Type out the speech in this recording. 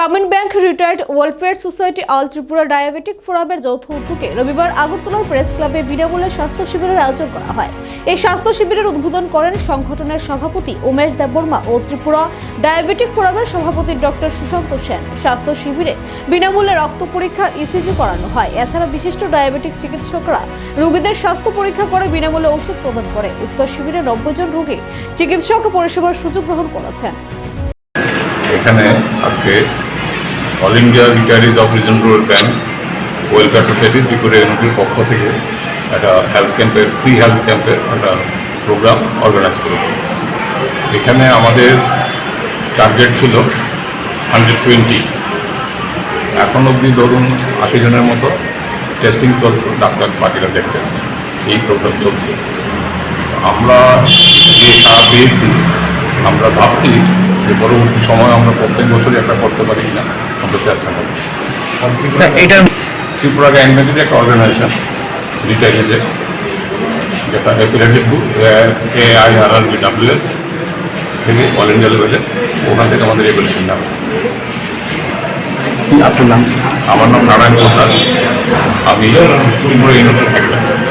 Grameen bank retired welfare society all Tripura diabetic ফোরামের যৌথ উদ্যোগে রবিবার আগরতলার প্রেস ক্লাবে বিনামূল্যে স্বাস্থ্য শিবিরের আয়োজন করা হয়। এই স্বাস্থ্য শিবিরের উদ্বোধন করেন সংগঠনের সভাপতি উমেশ দেববর্মা ও ত্রিপুরা ডায়াবেটিক ফোরামের সভাপতি ডক্টর সুশান্ত সেন। স্বাস্থ্য শিবিরে বিনামূল্যে রক্ত পরীক্ষা ইসিজি করানো হয়। এছাড়া বিশিষ্ট ডায়াবেটিক চিকিৎসকরা রোগীদের স্বাস্থ্য পরীক্ষা করে বিনামূল্যে ওষুধ প্রদান করে। উক্ত শিবিরে নব্বই জন রোগী চিকিৎসক পরিষেবার সুযোগ গ্রহণ করেছেন। এখানে আজকে all India retirees of regional bank welfare society Tripura ইউনিটির পক্ষ থেকে একটা হেলথ ক্যাম্পের, ফ্রি হেলথ ক্যাম্পের একটা প্রোগ্রাম অর্গানাইজ করেছে। এখানে আমাদের টার্গেট ছিল হান্ড্রেড টোয়েন্টি এখন অবধি ধরুন আশি জনের মতো টেস্টিং চলছে, ডাক্তার পার্টিরা দেখতেন এই প্রোগ্রাম চলছে। আমরা যে সারা পেয়েছি, আমরা ভাবছি যে পরবর্তী সময় আমরা প্রত্যেক বছরই একটা করতে পারি কিনা। আমরা চেষ্টা করব। এটা ত্রিপুরা গ্যাংমেন্টের একটা অর্গানাইজেশন রিটায়ারিজের যেটা affiliated to A I R R BWS থেকে অল ইন্ডিয়া লেভেলে ওখান থেকে আমাদের রেগুলেশন নেওয়া আপনার নাম? আমার নাম নারায়ণ প্রসাদ। আমি ত্রিপুরা ইউনিটের সেক্রেটারি